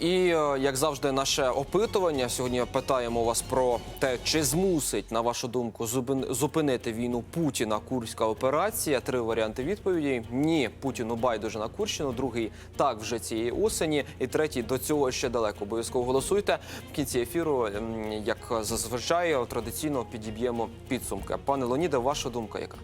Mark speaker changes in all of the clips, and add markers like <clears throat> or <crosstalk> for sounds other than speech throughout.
Speaker 1: І е, як завжди, наше опитування сьогодні питаємо вас про те, чи змусить, на вашу думку, зупин- зупинити війну Путіна курська операція. Три варіанти відповіді: ні, Путіну байдуже на Курщину. Другий так вже цієї осені. І третій до цього ще далеко. Обов'язково голосуйте в кінці ефіру. Як зазвичай традиційно підіб'ємо підсумки. Пане Леоніде, ваша думка яка?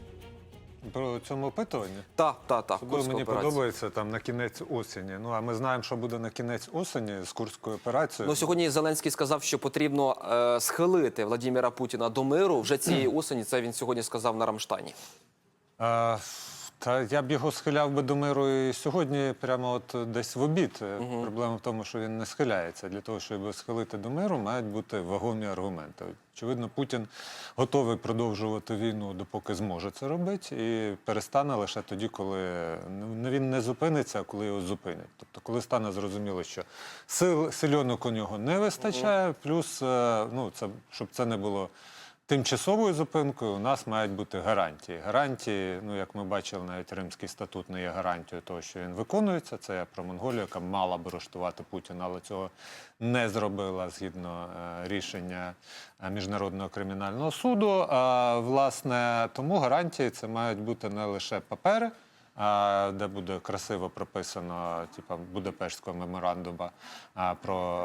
Speaker 2: Про цьому опитуванні?
Speaker 1: Та, та, та,
Speaker 2: Особливо мені
Speaker 1: операція.
Speaker 2: подобається там на кінець осені. Ну а ми знаємо, що буде на кінець осені з Курською операцією.
Speaker 1: Ну сьогодні Зеленський сказав, що потрібно е, схилити Владимира Путіна до миру вже цієї <clears throat> осені. Це він сьогодні сказав на Рамштані.
Speaker 2: А, та я б його схиляв би до миру і сьогодні, прямо от десь в обід. Е, Проблема в тому, що він не схиляється. Для того, щоб його схилити до миру, мають бути вагомі аргументи. Очевидно, Путін готовий продовжувати війну, допоки зможе це робити, і перестане лише тоді, коли ну, він не зупиниться, а коли його зупинять. Тобто, коли стане зрозуміло, що сил сильонок у нього не вистачає, плюс е, ну, це, щоб це не було. Тимчасовою зупинкою у нас мають бути гарантії. Гарантії, ну як ми бачили, навіть Римський статут не є гарантією того, що він виконується. Це я про Монголію, яка мала б арештувати Путіна, але цього не зробила згідно е, рішення е, Міжнародного кримінального суду. А власне тому гарантії це мають бути не лише папери. Де буде красиво прописано, типа Будапештського меморандума про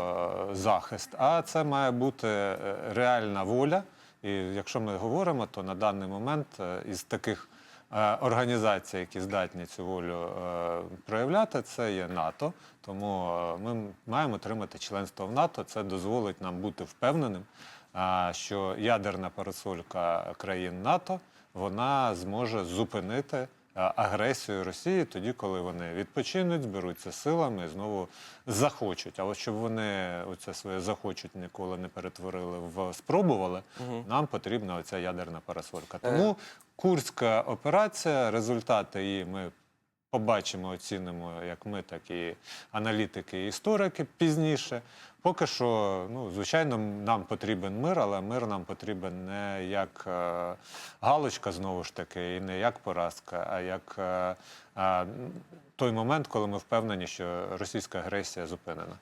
Speaker 2: е, захист, а це має бути е, реальна воля. І якщо ми говоримо, то на даний момент е, із таких е, організацій, які здатні цю волю е, проявляти, це є НАТО. Тому ми маємо отримати членство в НАТО. Це дозволить нам бути впевненим, що ядерна парасолька країн НАТО вона зможе зупинити агресію Росії тоді, коли вони відпочинуть, зберуться силами і знову захочуть. А от щоб вони оце своє захочуть ніколи не перетворили в спробували, нам потрібна оця ядерна парасолька. Тому Курська операція, результати її ми побачимо, оцінимо як ми, так і аналітики і історики пізніше. Поки що, ну, звичайно, нам потрібен мир, але мир нам потрібен не як е, галочка, знову ж таки, і не як поразка, а як е, той момент, коли ми впевнені, що російська агресія зупинена.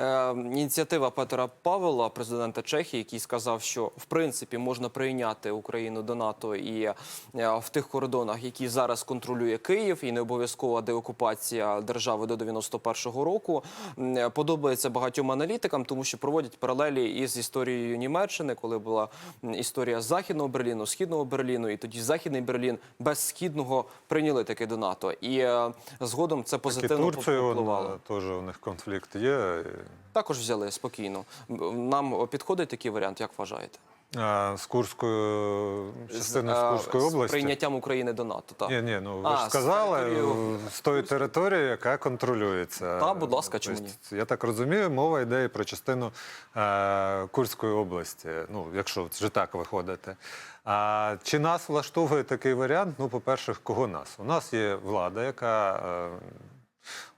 Speaker 1: Е, ініціатива Петра Павела, президента Чехії, який сказав, що в принципі можна прийняти Україну до НАТО і е, в тих кордонах, які зараз контролює Київ, і не обов'язкова деокупація держави до 91-го року. Е, Подобається багатьом аналітикам, тому що проводять паралелі із історією Німеччини, коли була історія західного Берліну, східного Берліну, і тоді західний Берлін без східного прийняли таки до НАТО. І е, згодом це
Speaker 2: Так і
Speaker 1: позитивно
Speaker 2: он,
Speaker 1: впливало.
Speaker 2: е, теж у них конфлікт є.
Speaker 1: Також взяли спокійно. Нам підходить такий варіант, як вважаєте?
Speaker 2: А, з Курською частиною з
Speaker 1: Е,
Speaker 2: Курської
Speaker 1: з прийняттям України до НАТО. Так.
Speaker 2: Ні, ні, ну ви
Speaker 1: А,
Speaker 2: ж
Speaker 1: з
Speaker 2: сказали
Speaker 1: територією-
Speaker 2: з тої території, яка контролюється.
Speaker 1: Та, будь ласка, чому
Speaker 2: Тобто, Я так розумію, мова йде і про частину е, Курської області. Ну, якщо вже так виходити. А чи нас влаштовує такий варіант? Ну, по-перше, кого нас? У нас є влада, яка.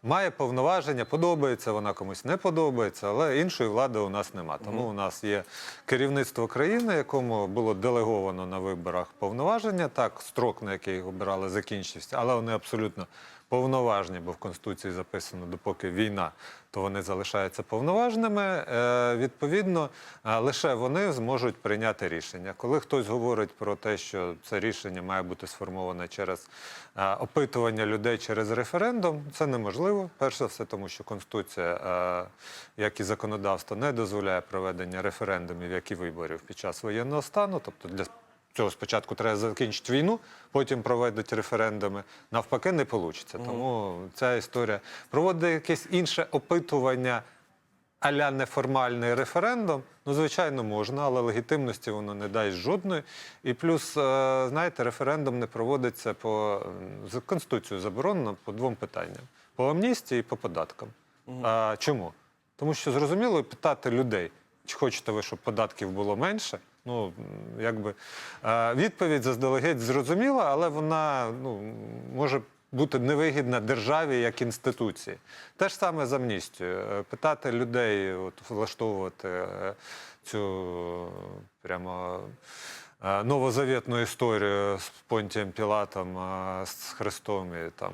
Speaker 2: Має повноваження, подобається вона комусь не подобається, але іншої влади у нас нема. Тому у нас є керівництво країни, якому було делеговано на виборах повноваження. Так, строк, на який їх обирали, закінчився, але вони абсолютно повноважні, бо в Конституції записано, допоки війна, то вони залишаються повноважними. Е, відповідно, е, лише вони зможуть прийняти рішення. Коли хтось говорить про те, що це рішення має бути сформоване через е, опитування людей через референдум, це неможливо. Перш за все, тому що Конституція, е, як і законодавство, не дозволяє проведення референдумів, як і виборів під час воєнного стану. Тобто для цього спочатку треба закінчити війну, потім проведуть референдуми. Навпаки, не вийде. Тому ця історія проводить якесь інше опитування. Аля неформальний референдум, ну звичайно можна, але легітимності воно не дасть жодної. І плюс, е, знаєте, референдум не проводиться по конституцією заборонено по двом питанням: по амністії і по податкам. А, чому? Тому що зрозуміло питати людей, чи хочете ви, щоб податків було менше. Ну, якби е, відповідь заздалегідь зрозуміла, але вона ну, може бути невигідна державі як інституції. Те ж саме з амністією. Е, Питати людей, от, влаштовувати е, цю прямо новозавітну історію з Понтієм Пілатом, з Христом і там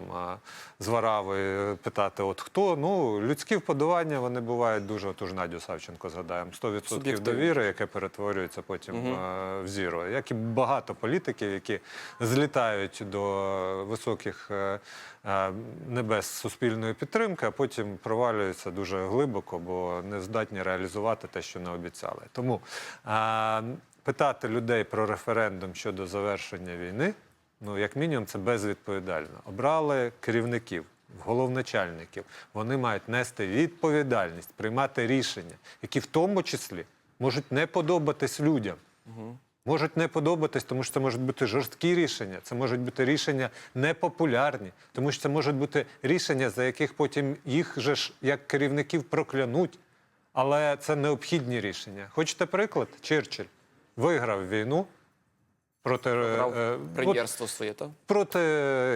Speaker 2: з Варавою питати, от хто? Ну, людські вподобання вони бувають дуже. От уж Надю Савченко згадаємо. 100%
Speaker 1: Суб'єктивні.
Speaker 2: довіри, яке перетворюється потім е, в зіро. Як і багато політиків, які злітають до високих е, е, небес суспільної підтримки, а потім провалюються дуже глибоко, бо не здатні реалізувати те, що не обіцяли. Тому питати людей про референдум щодо завершення війни, ну як мінімум, це безвідповідально. Обрали керівників. Головначальників вони мають нести відповідальність, приймати рішення, які в тому числі можуть не подобатись людям. Можуть не подобатись, тому що це можуть бути жорсткі рішення, це можуть бути рішення непопулярні, тому що це можуть бути рішення, за яких потім їх же ж як керівників проклянуть. Але це необхідні рішення. Хочете приклад? Черчилль виграв війну проти, е, е, от
Speaker 1: прем'єрство своє,
Speaker 2: проти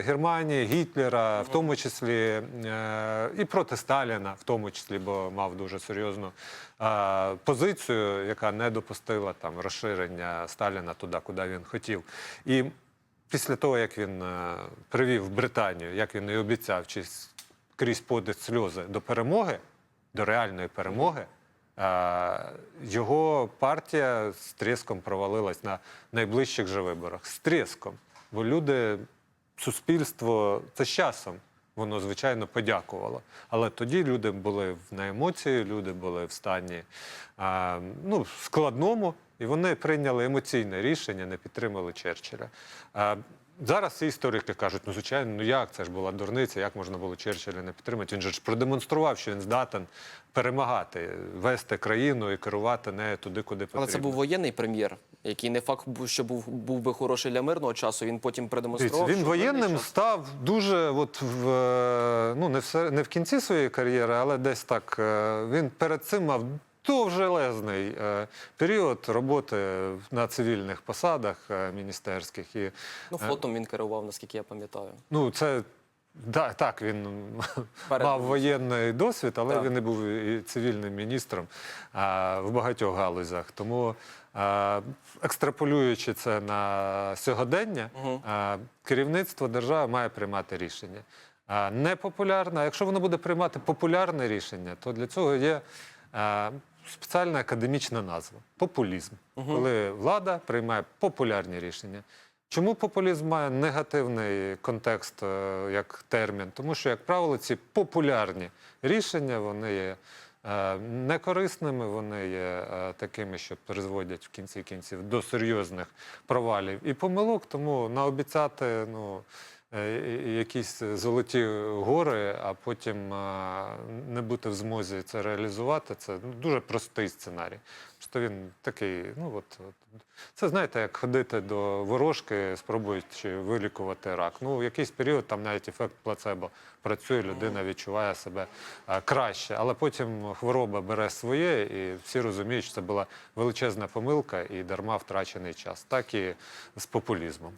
Speaker 2: Германії, Гітлера, в тому числі е, і проти Сталіна, в тому числі, бо мав дуже серйозну е, позицію, яка не допустила там розширення Сталіна туди, куди він хотів. І після того, як він е, привів Британію, як він і обіцяв, чи крізь подих сльози до перемоги, до реальної перемоги. Його партія з тріском провалилась на найближчих же виборах. З тріском. Бо люди, суспільство, це з часом воно, звичайно, подякувало. Але тоді люди були на емоції, люди були в стані ну, складному, і вони прийняли емоційне рішення, не підтримали Черчилля. Зараз всі історики кажуть, ну звичайно, ну як це ж була дурниця, як можна було Черчилля не підтримати? Він же ж продемонстрував, що він здатен перемагати, вести країну і керувати нею туди, куди потрібно.
Speaker 1: Але це був воєнний прем'єр, який не факт, що був, був би хороший для мирного часу. Він потім продемонстрував.
Speaker 2: він
Speaker 1: що
Speaker 2: воєнним став дуже, от в е, ну не все не в кінці своєї кар'єри, але десь так. е, Він перед цим мав довжелезний е, період роботи на цивільних посадах е, міністерських. І
Speaker 1: Ну, флотом він керував, наскільки я пам'ятаю.
Speaker 2: ну це. Да, так, він
Speaker 1: Перед-
Speaker 2: мав воєнний досвід, але
Speaker 1: Так.
Speaker 2: він і був і цивільним міністром а, в багатьох галузях. Тому, а, екстраполюючи це на сьогодення, а, керівництво держави має приймати рішення. А, непопулярне, а якщо воно буде приймати популярне рішення, то для цього є а, спеціальна академічна назва популізм. Коли влада приймає популярні рішення. Чому популізм має негативний контекст е, як термін? Тому що, як правило, ці популярні рішення вони є е, некорисними, вони є е, такими, що призводять в кінці кінців до серйозних провалів і помилок. Тому наобіцяти ну, якісь золоті гори, а потім е, не бути в змозі це реалізувати, це ну, дуже простий сценарій. Просто він такий, ну от. от це знаєте, як ходити до ворожки, спробуючи вилікувати рак. Ну, в якийсь період там навіть ефект плацебо працює, людина відчуває себе е, краще, але потім хвороба бере своє, і всі розуміють, що це була величезна помилка і дарма втрачений час. Так і з популізмом.